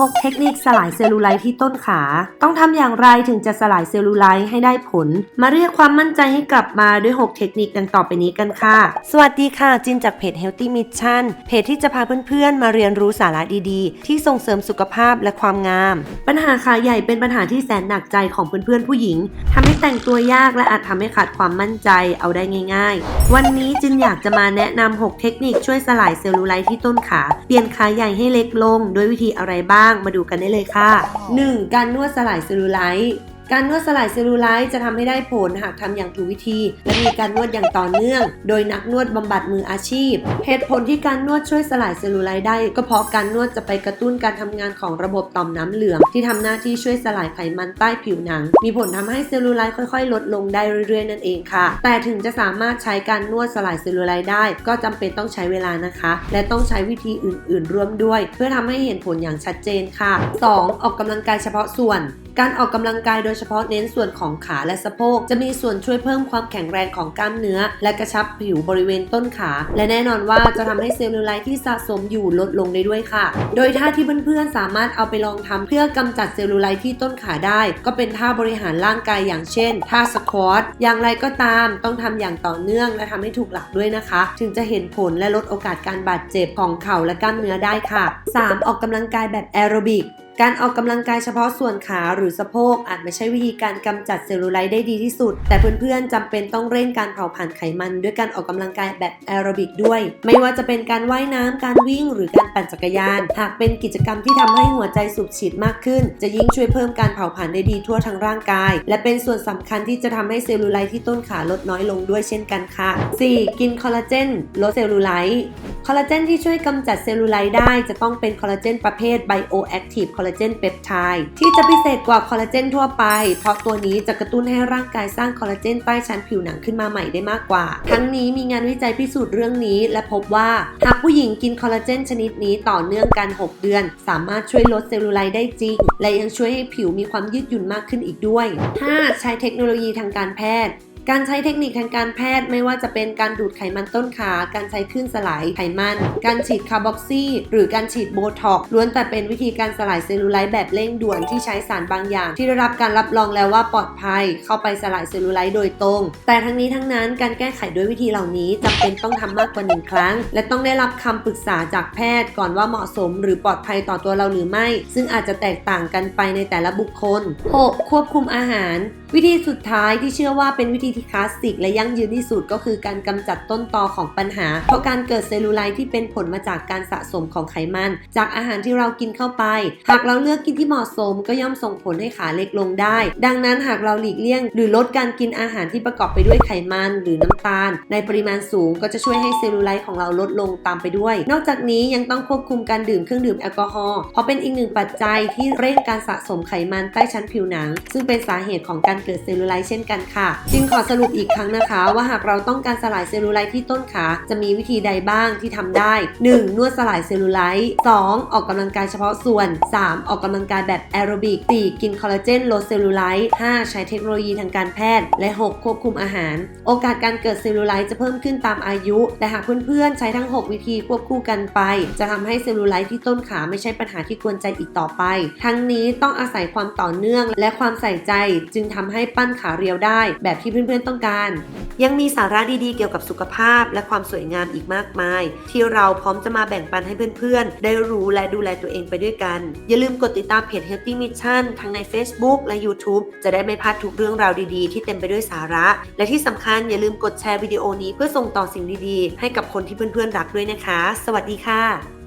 6 เทคนิคสลายเซลลูไลท์ที่ต้นขา ต้องทำอย่างไรถึงจะสลายเซลลูไลท์ให้ได้ผล มาเรียกความมั่นใจให้กลับมาด้วย 6 เทคนิคดังต่อไปนี้กันค่ะ สวัสดีค่ะ จินจากเพจ Healthy Mission เพจที่จะพาเพื่อนๆ มาเรียนรู้สาระดีๆ ที่ส่งเสริมสุขภาพและความงาม ปัญหาขาใหญ่เป็นปัญหาที่แสนหนักใจของเพื่อนๆผู้หญิงทำให้แต่งตัวยากและอาจทำให้ขาดความมั่นใจเอาได้ง่าย ๆ วันนี้จินอยากจะมาแนะนำ6เทคนิคช่วยสลายเซลลูไลท์ที่ต้นขาเปลี่ยนขาใหญ่ให้เล็กลงด้วยวิธีอะไรบ้างมาดูกันได้เลยค่ะ 1. การนวดสลายเซลลูไลท์ การนวดสลายเซลลูไลท์จะทำให้ได้ผลหากทำอย่างถูกวิธี และมีการนวดอย่างต่อเนื่อง โดยนักนวดบำบัดมืออาชีพ เหตุผลที่การนวดช่วยสลายเซลลูไลท์ได้ ก็เพราะการนวดจะไปกระตุ้นการทำงานของระบบต่อมน้ำเหลือง ที่ทำหน้าที่ช่วยสลายไขมันใต้ผิวหนัง มีผลทำให้เซลลูไลท์ค่อย ๆ ลดลงได้เรื่อยๆนั่นเองค่ะ แต่ถึงจะสามารถใช้การนวดสลายเซลลูไลท์ได้ ก็จำเป็นต้องใช้เวลานะคะ และต้องใช้วิธีอื่น ๆ ร่วมด้วย เพื่อทำให้เห็นผลอย่างชัดเจนค่ะ 2. ออกกำลังกายเฉพาะส่วน การออกกำลังกายโดยเฉพาะเน้นส่วนของขาและสะโพก จะมีส่วนช่วยเพิ่มความแข็งแรงของกล้ามเนื้อ และกระชับผิวบริเวณต้นขา และแน่นอนว่าจะทำให้เซลลูไลท์ที่สะสมอยู่ลดลงได้ด้วยค่ะ โดยท่าที่เพื่อนๆสามารถเอาไปลองทำเพื่อกำจัดเซลลูไลท์ที่ต้นขาได้ ก็เป็นท่าบริหารร่างกายอย่างเช่นท่าสควอตอย่างไรก็ตามต้องทำอย่างต่อเนื่องและทำให้ถูกหลักด้วยนะคะ ถึงจะเห็นผลและลดโอกาสการบาดเจ็บของเข่าและกล้ามเนื้อได้ค่ะ 3. ออกกำลังกายแบบแอโรบิก การออกกำลังกายเฉพาะส่วนขาหรือสะโพกอาจไม่ใช่วิธีการกำจัดเซลลูไลท์ได้ดีที่สุด แต่เพื่อนๆจำเป็นต้องเร่งการเผาผลาญไขมัน ด้วยการออกกำลังกายแบบแอโรบิกด้วย ไม่ว่าจะเป็นการว่ายน้ำการวิ่ง หรือการปั่นจักรยาน หากเป็นกิจกรรมที่ทำให้หัวใจสูบฉีดมากขึ้น จะยิ่งช่วยเพิ่มการเผาผลาญได้ดีทั่วทั้งร่างกาย และเป็นส่วนสำคัญที่จะทำให้เซลลูไลท์ที่ต้นขาลดน้อยลงด้วยเช่นกันค่ะ 4. กินคอลลาเจนลดเซลลูไลท์ คอลลาเจนที่ช่วยกำจัดเซลลูไลท์ได้จะต้องเป็นคอลลาเจนประเภทไบโอแอคทีฟคอลลาเจนเปปไทด์ที่จะพิเศษกว่าคอลลาเจนทั่วไป เพราะตัวนี้จะกระตุ้นให้ร่างกายสร้างคอลลาเจนใต้ชั้นผิวหนังขึ้นมาใหม่ได้มากกว่า ทั้งนี้มีงานวิจัยพิสูจน์เรื่องนี้ และพบว่าหากผู้หญิงกินคอลลาเจนชนิดนี้ต่อเนื่องกัน 6 เดือน สามารถช่วยลดเซลลูไลท์ได้จริง และยังช่วยให้ผิวมีความยืดหยุ่นมากขึ้นอีกด้วย 5. ใช้เทคโนโลยีทางการแพทย์ การใช้เทคนิคทางการแพทย์ไม่ว่าจะเป็นการดูดไขมันต้นขา การใช้คลื่นสลายไขมัน การฉีดคาร์บอกซี่หรือการฉีดโบท็อกล้วนแต่เป็นวิธีการสลายเซลลูไลท์แบบเร่งด่วนที่ใช้สารบางอย่าง ที่ได้รับการรับรองแล้วว่าปลอดภัย เข้าไปสลายเซลลูไลท์โดยตรง แต่ทั้งนี้ทั้งนั้นการแก้ไขด้วยวิธีเหล่านี้จำเป็นต้องทำมากกว่าหนึ่งครั้ง และต้องได้รับคำปรึกษาจากแพทย์ก่อนว่าเหมาะสม หรือปลอดภัยต่อตัวเราหรือไม่ ซึ่งอาจจะแตกต่างกันไปในแต่ละบุคคล 6. ควบคุมอาหาร วิธีสุดท้ายที่เชื่อว่าเป็นวิธีที่คลาสสิกและยั่งยืนที่สุดก็คือการกำจัดต้นตอของปัญหา เพราะการเกิดเซลลูไลท์ที่เป็นผลมาจากการสะสมของไขมัน จากอาหารที่เรากินเข้าไป หากเราเลือกกินที่เหมาะสม ก็ย่อมส่งผลให้ขาเล็กลงได้ ดังนั้นหากเราหลีกเลี่ยง หรือลดการกินอาหารที่ประกอบไปด้วยไขมันหรือน้ำตาล ในปริมาณสูงก็จะช่วยให้เซลลูไลท์ของเราลดลงตามไปด้วย นอกจากนี้ยังต้องควบคุมการดื่มเครื่องดื่มแอลกอฮอล์เพราะเป็นอีกหนึ่งปัจจัยที่เร่งการสะสมไขมันใต้ชั้นผิวหนัง ซึ่งเป็นสาเหตุของการเกิดเซลลูไลท์เช่นกันค่ะ จึงขอสรุปอีกครั้งนะคะ ว่าหากเราต้องการสลายเซลลูไลท์ที่ต้นขา จะมีวิธีใดบ้างที่ทำได้ 1. นวดสลายเซลลูไลท์ 2. ออกกำลังกายเฉพาะส่วน 3. ออกกำลังกายแบบแอโรบิก 4. กินคอลลาเจนลดเซลลูไลท์ 5. ใช้เทคโนโลยีทางการแพทย์ และ 6. ควบคุมอาหาร โอกาสการเกิดเซลลูไลท์จะเพิ่มขึ้นตามอายุ แต่หากเพื่อนๆ ใช้ทั้ง 6 วิธีควบคู่กันไป จะทำให้เซลลูไลท์ที่ต้นขาไม่ใช่ปัญหาที่กวนใจอีกต่อไป ทั้งนี้ต้องอาศัยความต่อเนื่องและความใส่ใจ จึงทำให้ปั้นขาเรียวได้ แบบที่เพื่อนพื่อนๆต้องการ ยังมีสาระดีๆเกี่ยวกับสุขภาพ และความสวยงามอีกมากมาย ที่เราพร้อมจะมาแบ่งปันให้เพื่อนๆ ได้รู้และดูแลตัวเองไปด้วยกัน อย่าลืมกดติดตามเพจ Healthy Mission ทั้งใน Facebook และ YouTube จะได้ไม่พลาดทุกเรื่องราวดีๆ ที่เต็มไปด้วยสาระ และที่สำคัญอย่าลืมกดแชร์วิดีโอนี้เพื่อส่งต่อสิ่งดีๆ ให้กับคนที่เพื่อนๆรักด้วยนะคะ สวัสดีค่ะ